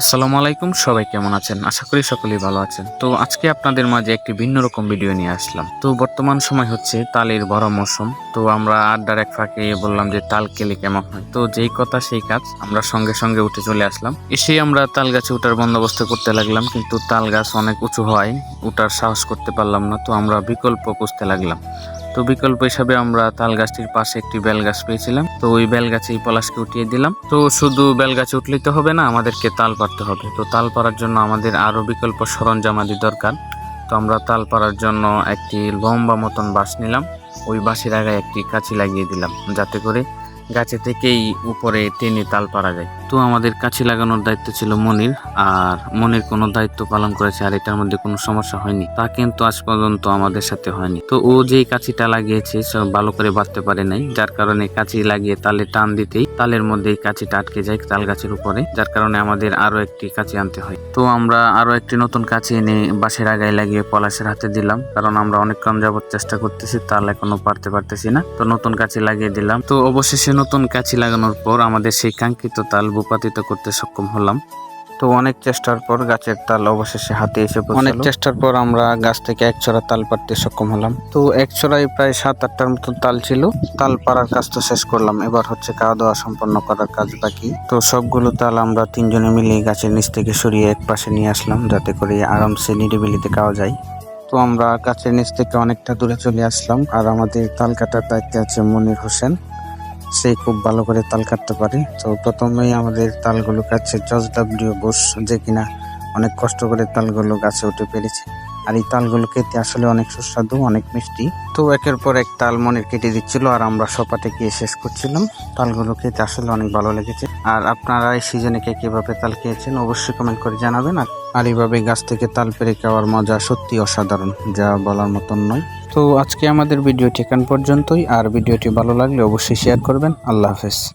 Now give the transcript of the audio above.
আসসালামু আলাইকুম, সবাই কেমন আছেন? আশা করি সকলেই ভালো আছেন। তো আজকে আপনাদের মাঝে একটি ভিন্ন রকম ভিডিও নিয়ে আসলাম। তো বর্তমান সময় হচ্ছে তালের বড় মৌসুম। তো আমরা আড্ডার এক ফাঁকে বললাম যে তাল কেলে কেমন হয়? তো যেই কথা সেই কাজ। আমরা সঙ্গে সঙ্গে উঠে চলে আসলাম। এসে আমরা তাল গাছে উঠার বন্দোবস্ত করতে লাগলাম, কিন্তু তাল গাছ অনেক উঁচু হয় উঠার সাহস করতে পারলাম না। তো আমরা বিকল্প খুঁজতে লাগলাম। তো বিকল্প হিসাবে আমরা তাল গাছটির পাশে একটি বেল গাছ পেয়েছিলাম। তো ওই বেল গাছে এই পলাশকে উঠিয়ে দিলাম। তো শুধু বেল গাছে উঠলেই তো হবে না, আমাদেরকে তাল পারতে হবে। তো তাল পারার জন্য আমাদের আরও বিকল্প সরঞ্জামাদি দরকার। তো আমরা তাল পারার জন্য একটি লম্বা মতন বাঁশ নিলাম। ওই বাঁশের আগায় একটি কাঁচি লাগিয়ে দিলাম, যাতে করে গাছে থেকেই উপরে টেনে তাল পারা যায়। তো আমাদের কাছে লাগানোর দায়িত্ব ছিল মনির, আর মনির কোনো দায়িত্ব পালন করেছে আর এটার মধ্যে কোনো সমস্যা হয়নি, তা কিন্তু আজ পর্যন্ত আমাদের সাথে হয়নি। তো ও যেই কাছিটা লাগিয়েছে সব ভালো করে বাঁধতে পারে নাই, যার কারণে কাঁচি লাগিয়ে তালে টান দিতেই তালের মধ্যে এই কাঁচিটা আটকে যায় তাল গাছের উপরে, যার কারণে আমাদের আরও একটি কাঁচি আনতে হয়। তো আমরা আরও একটি নতুন কাঁচি এনে বাঁশের আগায় লাগিয়ে পলাশের হাতে দিলাম, কারণ আমরা অনেকক্ষণ যাবত চেষ্টা করতেছি, তাল এখনও পারতে পারতেছি না। তো নতুন কাঁচি লাগিয়ে দিলাম। তো অবশেষে নতুন কাঁচি লাগানোর পর আমাদের সেই কাঙ্ক্ষিত তাল ভূপাতিত করতে সক্ষম হলাম। তো অনেক চেষ্টার পর গাছের তাল অবশেষে হাতে এসে অনেক চেষ্টার পর আমরা গাছ থেকে এক ছড়া তাল পাড়তে সক্ষম হলাম। তো এক ছড়ায় প্রায় সাত, আটটার মতো তাল ছিল। তাল পাড়ার কাজ তো শেষ করলাম। এবার হচ্ছে খাওয়া দাওয়া সম্পন্ন করার কাজ বাকি। তো সবগুলো তাল আমরা তিনজনে মিলে গাছের নিচ থেকে সরিয়ে এক পাশে নিয়ে আসলাম, যাতে করে আরামসে নিরিবিলিতে খাওয়া যায়। তো আমরা গাছের নিচ থেকে অনেকটা দূরে চলে আসলাম। আর আমাদের তাল কাটার দায়িত্বে আছে মনির হোসেন। সে খুব ভালো করে তাল কাটতে পারে। তো প্রথমেই আমাদের তালগুলো কাটছে। জজ ডাব্লিউ বোস, যে কিনা অনেক কষ্ট করে তালগুলো গাছে উঠে পেরেছে আর এই তালগুলো খেতে আসলে অনেক সুস্বাদু, অনেক মিষ্টি। তো একের পর এক তাল মনের কেটে দিচ্ছিল আর আমরা সপাটে গিয়ে শেষ করছিলাম। তালগুলো খেতে আসলে অনেক ভালো লেগেছে। আর আপনারা এই সিজনে কে কীভাবে তাল খেয়েছেন অবশ্যই কমেন্ট করে জানাবেন। আর এইভাবে গাছ থেকে তাল পেরে খাওয়ার মজা সত্যি অসাধারণ, যা বলার মতন নয়। তো আজকে আমাদের ভিডিওটি এখান পর্যন্তই। আর ভিডিওটি ভালো লাগলে অবশ্যই শেয়ার করবেন। আল্লাহ হাফেজ।